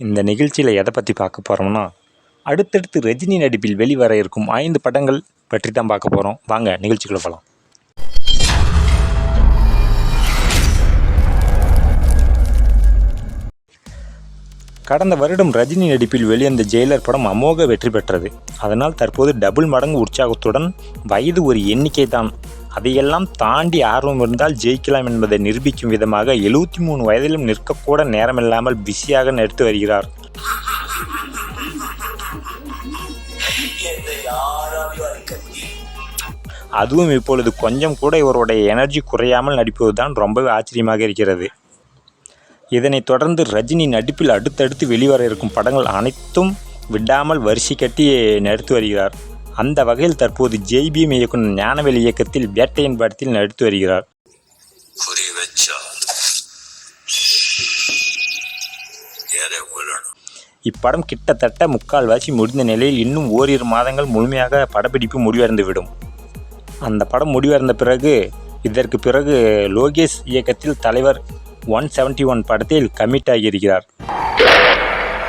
இந்த நிகழ்ச்சியில் எதை பற்றி பார்க்க போகிறோம்னா அடுத்தடுத்து ரஜினி நடிப்பில் வெளிவர இருக்கும் ஐந்து படங்கள் பற்றி தான் பார்க்க போகிறோம் வாங்க நிகழ்ச்சிக்குள்ள போகலாம் கடந்த வருடம் ரஜினி நடிப்பில் வெளிவந்த ஜெயிலர் படம் அமோக வெற்றி பெற்றது. அதனால் தற்போது டபுள் மடங்கு உற்சாகத்துடன் வயது ஒரு எண்ணிக்கை தான் அதையெல்லாம் தாண்டி ஆர்வம் இருந்தால் ஜெயிக்கலாம் என்பதை நிரூபிக்கும் விதமாக எழுபத்தி மூணு வயதிலும் நிற்கக்கூட நேரமில்லாமல் பிஸியாக நடித்து வருகிறார். அதுவும் இப்பொழுது கொஞ்சம் கூட இவருடைய எனர்ஜி குறையாமல் நடிப்பதுதான் ரொம்பவே ஆச்சரியமாக இருக்கிறது. இதனைத் தொடர்ந்து ரஜினி நடிப்பில் அடுத்தடுத்து வெளிவர இருக்கும் படங்கள் அனைத்தும் விடாமல் வரிசை கட்டி நடித்து வருகிறார். அந்த வகையில் தற்போது ஜெய்பீம் இயக்குனர் ஞானவேல் இயக்கத்தில் வேட்டையன் படத்தில் நடித்து வருகிறார். இப்படம் கிட்டத்தட்ட முக்கால்வாசி முடிந்த நிலையில் இன்னும் ஓரிரு மாதங்கள் முழுமையாக படப்பிடிப்பு முடிவடைந்துவிடும். அந்த படம் முடிவடைந்த பிறகு இதற்கு பிறகு லோகேஷ் இயக்கத்தில் தலைவர் ஒன் செவன்டி ஒன் படத்தில் கமிட் ஆகியிருக்கிறார்.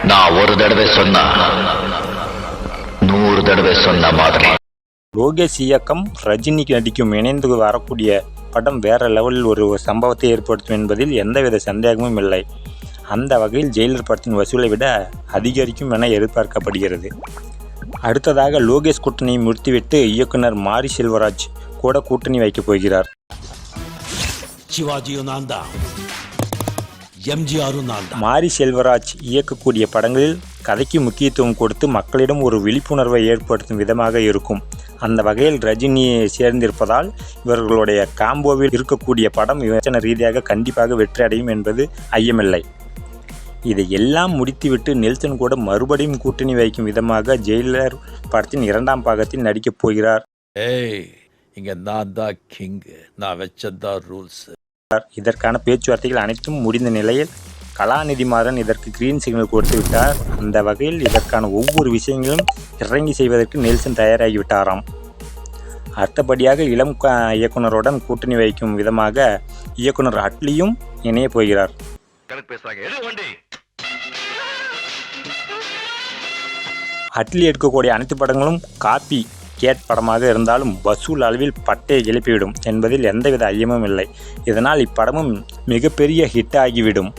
நான் ஒரு தடவை சொன்னா நூறு தடவை சொன்ன மாதிரி. லோகேஷ் இயக்கம் ரஜினிக்கு நடிக்கும் இணைந்து வரக்கூடிய படம் வேற லெவலில் ஒரு சம்பவத்தை ஏற்படுத்தும் என்பதில் எந்தவித சந்தேகமும் இல்லை. அந்த வகையில் ஜெயிலர் படத்தின் வசூலை விட அதிகரிக்கும் என எதிர்பார்க்கப்படுகிறது. அடுத்ததாக லோகேஷ் கூட்டணியை முடித்துவிட்டு இயக்குனர் மாரி செல்வராஜ் கூட கூட்டணி வைக்கப் போகிறார். சிவாஜியும் நான் தான். எம்ஜிஆரும் நான் தான். மாரி செல்வராஜ் இயக்கக்கூடிய படங்களில் கதைக்கு முக்கியத்துவம் கொடுத்து மக்களிடம் ஒரு விழிப்புணர்வை ஏற்படுத்தும் விதமாக இருக்கும். அந்த வகையில் ரஜினி சேர்ந்திருப்பதால் இவர்களுடைய காம்போவில் இருக்கக்கூடிய படம் விமர்சன ரீதியாக கண்டிப்பாக வெற்றி அடையும் என்பது ஐயமில்லை. இதை எல்லாம் முடித்துவிட்டு நெல்சன் கூட மறுபடியும் கூட்டணி வைக்கும் விதமாக ஜெயிலர் படத்தின் இரண்டாம் பாகத்தில் நடிக்கப் போகிறார். ஏய் இங்க நான் தான் கிங் நான் வச்சதான் ரூல்ஸ். இதற்கான பேச்சுவார்த்தைகள் அனைத்தும் முடிந்த நிலையில் கலாநிதி மாறன் இதற்கு கிரீன் சிக்னல் கொடுத்து விட்டார். அந்த வகையில் இதற்கான ஒவ்வொரு விஷயங்களும் இறங்கி செய்வதற்கு நெல்சன் தயாராகிவிட்டாராம் அடுத்தபடியாக இளம் இயக்குனருடன் கூட்டணி வைக்கும் விதமாக இயக்குனர் அட்லியும் இணைய போகிறார். அட்லி எடுக்கக்கூடிய அனைத்து படங்களும் காப்பி. கேட் படமாக இருந்தாலும் வசூல் அளவில் பட்டையை எழுப்பிவிடும் என்பதில் எந்தவித ஐயமும் இல்லை. இதனால் இப்படமும் மிகப்பெரிய ஹிட் ஆகிவிடும்.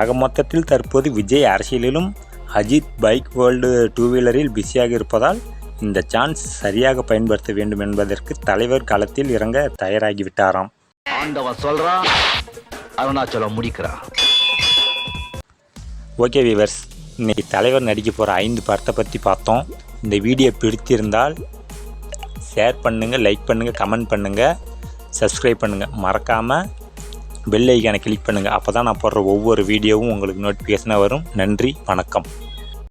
ஆக மொத்தத்தில் தற்போது விஜய் அரசியலிலும் அஜித் பைக் வேர்ல்டு டூ வீலரில் பிஸியாக இருப்பதால் இந்த சான்ஸ் சரியாக பயன்படுத்த வேண்டும் என்பதற்கு தலைவர் களத்தில் இறங்க தயாராகிவிட்டாராம். சொல்றான் அருணாச்சலம் முடிக்கிறான் ஓகே வீவர்ஸ் இன்னைக்கு தலைவர் நடிக்க போகிற ஐந்து படத்தை பற்றி பார்த்தோம். இந்த வீடியோ பிடித்திருந்தால் ஷேர் பண்ணுங்கள் லைக் பண்ணுங்கள் கமெண்ட் பண்ணுங்கள் சப்ஸ்கிரைப் பண்ணுங்கள் மறக்காமல் பெல் ஐக்கானை கிளிக் பண்ணுங்கள் அப்போ தான் நான் போடுற ஒவ்வொரு வீடியோவும் உங்களுக்கு நோட்டிஃபிகேஷனாக வரும். நன்றி வணக்கம்.